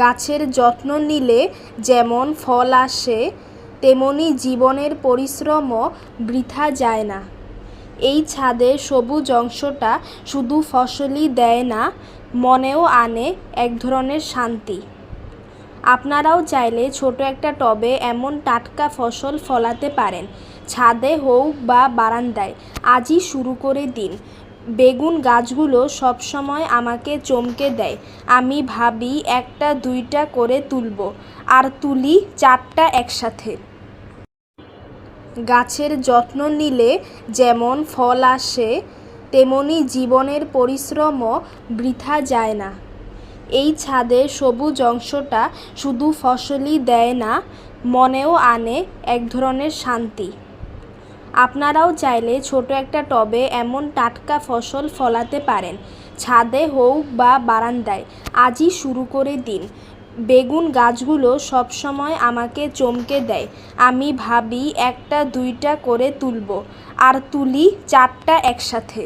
গাছের যত্ন নিলে যেমন ফল আসে, তেমনি জীবনের পরিশ্রমও বৃথা যায় না। এই ছাদে সবুজ অংশটা শুধু ফসলই দেয় না, মনেও আনে এক ধরনের শান্তি। আপনারাও চাইলে ছোট একটা টবে এমন টাটকা ফসল ফলাতে পারেন, ছাদে হোক বা বারান্দায়। আজই শুরু করে দিন। বেগুন গাছগুলো সবসময় আমাকে চমকে দেয়। আমি ভাবি একটা দুইটা করে তুলব আর তুলি চারটা একসাথে। গাছের যত্ন নিলে যেমন ফল আসে, তেমনি জীবনের পরিশ্রমও বৃথা যায় না। এই ছাদে সবুজ অংশটা শুধু ফসলই দেয় না, মনেও আনে এক ধরনের শান্তি। আপনারাও চাইলে ছোট একটা টবে এমন টাটকা ফসল ফলাতে পারেন, ছাদে হোক বা বারান্দায়। আজই শুরু করে দিন। বেগুন গাছগুলো সবসময় আমাকে চমকে দেয়। আমি ভাবি একটা দুইটা করে তুলব, আর তুলি চারটা একসাথে।